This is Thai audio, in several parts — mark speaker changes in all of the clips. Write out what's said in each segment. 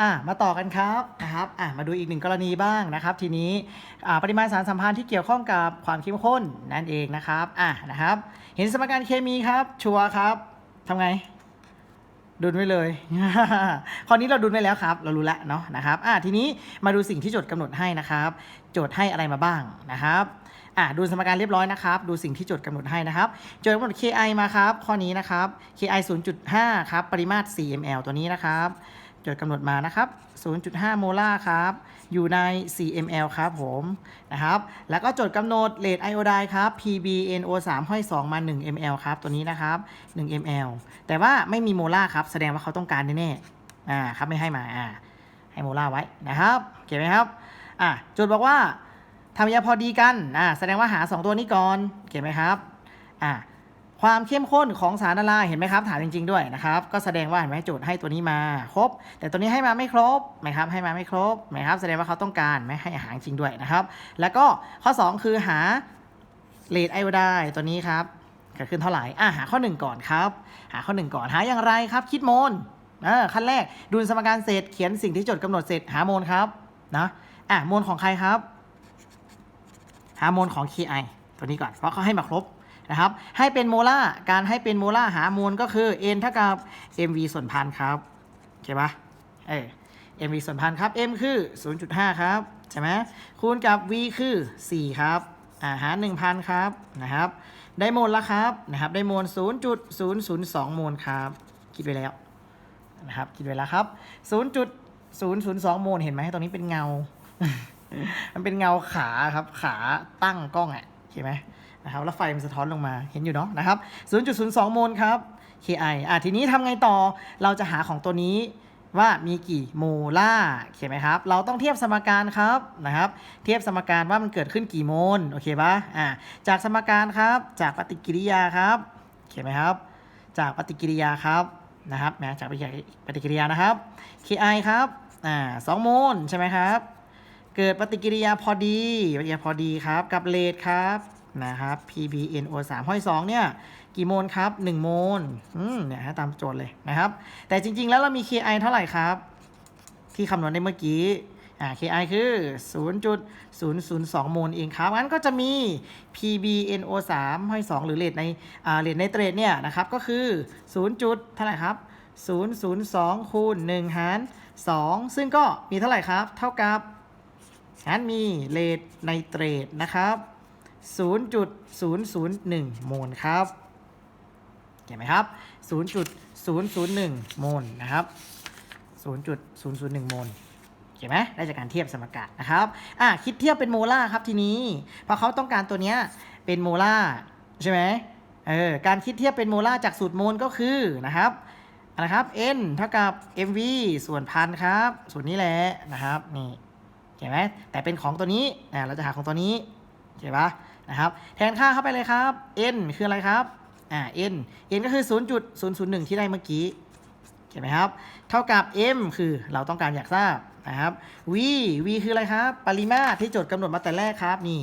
Speaker 1: อะมาต่อกันครับนะครับอะมาดูอีกหนึ่งกรณีบ้างนะครับ ทีนี้อ่าปริมาณสารสัมพันธ์ที่เกี่ยวข้องกับความเข้มข้นนั่นเองนะครับอะนะครับ เห็นสมการเคมีครับชัวร์ครับทำไงดุลไว้เลยข้อนี้เราดุลไว้แล้วครับ เรารู้แล้วเนาะนะครับอะทีนี้มาดูสิ่งที่โจทย์กำหนดให้นะครับ โจทย์ให้อะไรมาบ้างนะครับอะดูสมการเรียบร้อยนะครับ ดูสิ่งที่โจทย์กำหนดให้นะครับ โจทย์กำหนด KI มาครับ ข้อนี้นะครับ KI 0.5 ครับ ปริมาตร 4 ml ตัวนี้นะครับ จทย์กำหนดมานะครับ 0.5 โมลาร์ครับ อยู่ใน 4 ml ครับผมนะครับ แล้วก็จทย์กำหนดเลทไอโอไดครับ PbNO3 ห้อย2มา 1 ml ครับ ตัวนี้นะครับ 1 ml แต่ว่าไม่มีโมลาร์ครับ แสดงว่าเขาต้องการแน่ๆอ่าครับไม่ให้มาอ่าให้โมลาร์ไว้นะครับเก็บไหมครับอ่าจทย์บอกว่าทำยาพอดีกันอ่าแสดงว่าหา 2 ตัวนี้ก่อนเก็บไหมครับอ่า ความเข้มข้นของสารละลายเห็นไหมครับถามจริง ๆด้วยนะครับ ก็แสดงว่าเห็นไหมโจทย์ให้ตัวนี้มาครบ แต่ตัวนี้ให้มาไม่ครบไหมครับให้มาไม่ครบไหมครับแสดงว่าเขาต้องการไม่ให้อาหารจริงด้วยนะครับ แล้วก็ข้อ 2 คือหาเลทไอโอไดตัวนี้ครับเกิดขึ้นเท่าไหร่อะหาข้อ 1 ก่อนครับ หาข้อ 1 ก่อนหาอย่างไรครับ คิดโมลขั้นแรกดูสมการเสร็จเขียนสิ่งที่โจทย์กำหนดเสร็จหาโมลครับนะอะโมลของใครครับ หาโมลของ KI ตัวนี้ก่อนเพราะเขาให้มาครบ นะครับ ให้เป็นโมลาร์การให้เป็นโมลาร์หาโมลก็คือ n เท่ากับ mv ส่วนพันครับเข้าปะเออ mv ส่วนพันครับ m คือ 0.5 ครับใช่ไหมคูณกับ v คือ 4 ครับอ่าหาร1,000 ครับนะครับ ได้โมลแล้วครับนะครับ ได้โมล 0.002 โมลครับ คิดไว้แล้วนะครับ คิดไว้แล้วครับ 0.002 โมลเห็นไหมตรงนี้เป็นเงา มันเป็นเงาขาครับ ขาตั้งกล้องอะเห็นไหม นะครับแล้วไฟมันสะท้อนลงมาเห็นอยู่เนาะนะครับ 0.02 โมลครับ KI อะทีนี้ทำไงต่อเราจะหาของตัวนี้ว่ามีกี่โมล่าร์เห็นไหมครับ เราต้องเทียบสมการครับนะครับ เทียบสมการว่ามันเกิดขึ้นกี่โมลโอเคปะอะจากสมการครับ จากปฏิกิริยาครับเห็นไหมครับ จากปฏิกิริยาครับนะครับนะจากปฏิกิริยาปฏิกิริยานะครับ KI ครับอ่าสองโมลใช่ไหมครับ เกิดปฏิกิริยาพอดีปฏิกิริยาพอดีครับ กับเลทครับ นะครับ PbNO3 ห้อย2เนี่ย กี่โมลครับ 1 โมลอืมเนี่ยฮะตามโจทย์เลยนะครับ แต่จริง ๆ แล้วเรามี KI เท่าไหร่ครับ ที่คำนวณได้เมื่อกี้อ่า KI คือ 0.002 โมลเองครับ งั้นก็จะมี PbNO3 ห้อย 2 หรือเลทในอ่าเลทในเตรดเนี่ยนะครับ ก็คือ 0. จุดเท่าไหร่ครับ 002คูณ1หาร2 ซึ่งก็มีเท่าไหร่ครับ เท่ากับงั้นมีเลทไนเตรตนะครับ 0.001 โมลครับเห็นไหมครับ 0.001 โมลนะครับ 0.001 โมลเห็นไหมได้จากการเทียบสมการนะครับอะคิดเทียบเป็นโมลาร์ครับทีนี้เพราะเขาต้องการตัวเนี้ยเป็นโมลาร์ใช่ไหมเออการคิดเทียบเป็นโมลาร์จากสูตรโมลก็คือนะครับนะครับ n เท่ากับ mv ส่วนพันครับส่วนนี้แหละนะครับนี่เห็นไหมแต่เป็นของตัวนี้อ่าเราจะหาของตัวนี้ เห็นปะนะครับ แทนค่าเข้าไปเลยครับ n คืออะไรครับ อ่า n n ก็คือ 0.001 ที่ได้เมื่อกี้เห็นไหมครับ เท่ากับ m คือเราต้องการอยากทราบนะครับ v v คืออะไรครับ ปริมาตรที่โจทย์กำหนดมาแต่แรกครับ นี่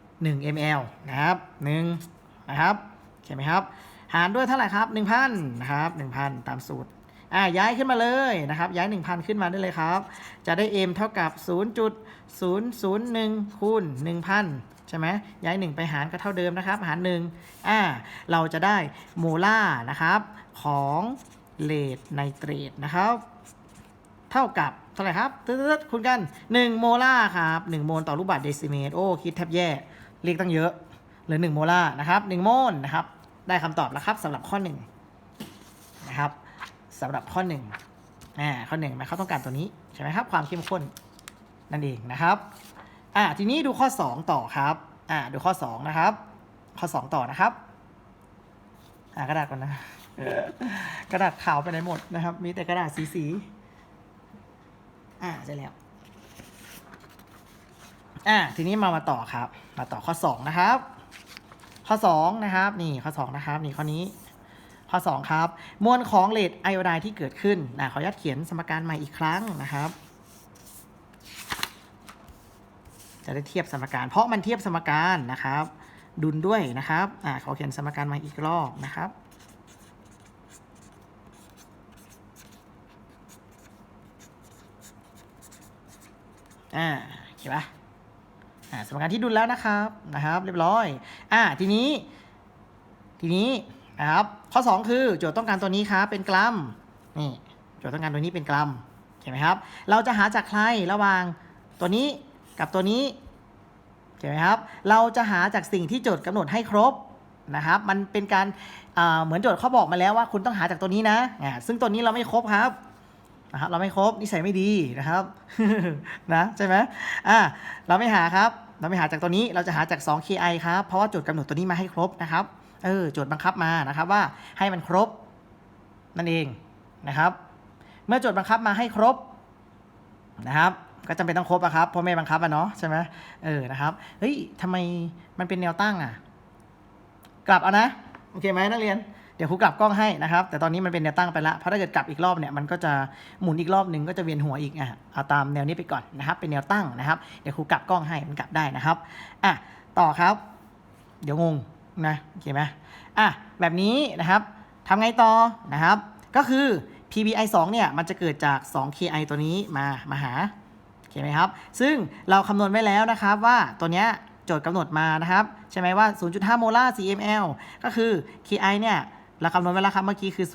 Speaker 1: 1 ml นะครับ 1 นะครับเห็นไหมครับ หารด้วยเท่าไหร่ครับ 1,000 นะครับ 1,000 ตามสูตร อ่า ย้ายขึ้นมาเลยนะครับ ย้าย 1,000 ขึ้นมาได้เลยครับ จะได้ m เท่ากับ 0.001คูณ1,000 ใช่ไหมย้าย 1 ไปหารก็เท่าเดิมนะครับ หาร1อ่าเราจะได้โมลาร์นะครับของเลดไนเตรตนะครับ เท่ากับเท่าไหร่ครับตึ๊ดๆคูณกัน 1 โมลาร์ครับ1โมลต่อลูกบาศก์เดซิเมตรโอ้คิดแทบแย่เลขตั้งเยอะเหลือ 1 โมลาร์นะครับ1โมลนะครับได้คำตอบแล้วครับสำหรับข้อ1นะครับสำหรับข้อ1อ่าข้อ1หมายเขาต้องการตัวนี้ใช่ไหมครับความเข้มข้นนั่นเองนะครับ อ่าทีนี้ดูข้อ 2 ต่อครับอ่าดูข้อ 2 นะครับ ข้อ 2 ต่อนะครับอ่ากระดาษก่อนนะกระดาษขาวไปไหนหมดนะครับ มีแต่กระดาษสีสีอ่าใช่แล้วอ่าทีนี้มามาต่อครับ มาต่อข้อ 2 นะครับ ข้อ 2 นะครับ นี่ข้อ 2 นะครับ นี่ข้อนี้ข้อ 2 ครับ มวลของเลดไอโอไดที่เกิดขึ้นนะขออนุญาตเขียนสมการใหม่อีกครั้งนะครับ จะได้เทียบสมการ เพราะมันเทียบสมการนะครับ ดุลด้วยนะครับอ่าขอเขียนสมการม่อีกรอบนะครับอ่าโอเคปะอ่าสมการที่ดุลแล้วนะครับนะครับ เรียบร้อยอ่าทีนี้ ทีนี้นะครับข้อ 2 คือโจทย์ต้องการตัวนี้ครับเป็นกรัมนี่โจทย์ต้องการตัวนี้เป็นกรัมเห็นไหมครับ เราจะหาจากใครระหว่างตัวนี้ กับตัวนี้เห็นไหมครับ เราจะหาจากสิ่งที่โจทย์กำหนดให้ครบนะครับ มันเป็นการอ่าเหมือนโจทย์เขาบอกมาแล้วว่าคุณต้องหาจากตัวนี้นะ ซึ่งตัวนี้เราไม่ครบครับนะครับเราไม่ครบนิสัยไม่ดีนะครับนะใช่ไหมอ่าเราไม่หาครับ เราไม่หาจากตัวนี้เราจะหาจาก 2 ki ครับเพราะว่าโจทย์กำหนดตัวนี้มาให้ครบนะครับเออโจทย์บังคับมานะครับว่าให้มันครบนั่นเองนะครับ เมื่อโจทย์บังคับมาให้ครบนะครับ ก็จำเป็นต้องครบอะครับพราะไม่บังคับอะเนาะใช่ไหมเออนะครับเฮ้ยทำไมมันเป็นแนวตั้งอะกลับเอานะโอเคไหมนักเรียนเดี๋ยวครูกลับกล้องให้นะครับ แต่ตอนนี้มันเป็นแนวตั้งไปละเพราะถ้าเกิดกลับอีกรอบเนี่ยมันก็จะหมุนอีกรอบหนึ่งก็จะเวียนหัวอีกอะเอาตามแนวนี้ไปก่อนนะครับ เป็นแนวตั้งนะครับเดี๋ยวครูกลับกล้องให้มันกลับได้นะครับอะต่อครับ เดี๋ยวงงนะโอเคไหมอะแบบนี้นะครับทำไงต่อนะครับ ก็คือ PBI 2เนี่ยมันจะเกิดจาก 2 KI ตัวนี้มามาหา อเคไหมครับ ซึ่งเราคำนวณไว้แล้วนะครับว่าตัวเนี้ยโจทย์กำหนดมานะครับ ใช่ไหมว่า 0.5 โมลาร์ CML ก็คือ KI เนี่ย เราคำนวณไว้แล้วครับเมื่อกี้คือ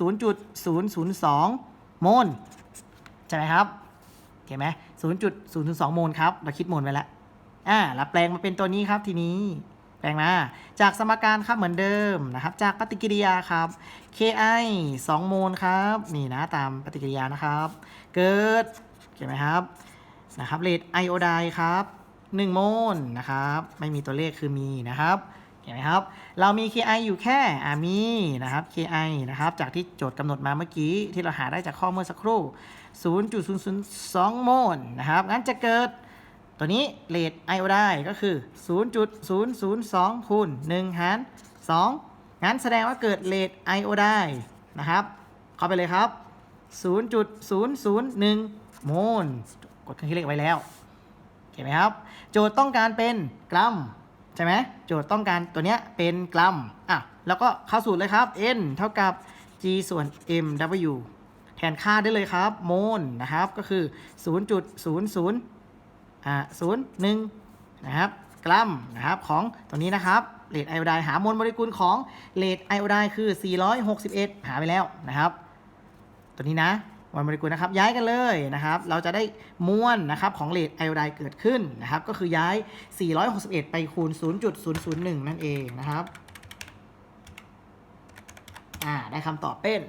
Speaker 1: 0.002 โมลใช่ไหมครับโอเคไหม0.002 โมลครับ เราคิดโมลไว้แล้วอ่าแล้วแปลงมาเป็นตัวนี้ครับทีนี้แปลงมาจากสมการครับเหมือนเดิมนะครับ จากปฏิกิริยาครับ Ki 2 โมลครับ นี่นะตามปฏิกิริยานะครับ เกิดเห็นไหมครับ นะครับเรทไอโอไดครับ1โมลนะครับไม่มีตัวเลขคือมีนะครับเห็นไหมครับ เรามี Ki อยู่แค่อ่ามีนะครับ Ki นะครับจากที่โจทย์กำหนดมาเมื่อกี้ที่เราหาได้จากข้อเมื่อสักครู่ 0.002 โมลนะครับงั้นจะเกิดตัวนี้เรทไอโอไดก็คือ 0.002คูณ1หาร2งั้นแสดงว่าเกิดเรทไอโอไดนะครับ เข้าไปเลยครับ 0.001 โมล กดเครื่องคิดเลขไว้แล้วเห็นไหมครับ โจทย์ต้องการเป็นกรัมใช่ไหมโจทย์ต้องการตัวเนี้ยเป็นกรัมอะแล้วก็เข้าสูตรเลยครับ n เท่ากับ g ส่วน mw แทนค่าได้เลยครับ โมลนะครับ ก็คือ 0.00อ่าศูนย์หนึ่งนะครับ กรัมนะครับของตัวนี้นะครับเลทไอโอไดหาโมลโมเลกุลของเลทไอโอไดคือ 461 หาไปแล้วนะครับ ตัวนี้นะ มวลโมเลกุลนะครับย้ายกันเลยนะครับ เราจะได้มวลนะครับของเลทไอโอไดเกิดขึ้นนะครับ ก็คือย้าย 461 ไปคูณ 0.001 นั่นเองนะครับอ่าได้คำตอบเป็น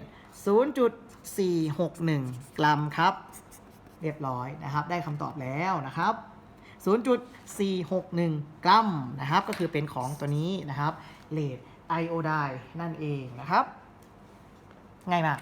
Speaker 1: 0.461 กรัมครับ เรียบร้อยนะครับ ได้คำตอบแล้วนะครับ 0.461 กรัมนะครับ ก็คือเป็นของตัวนี้นะครับเลดไอโอไดนั่นเองนะครับ ง่ายมาก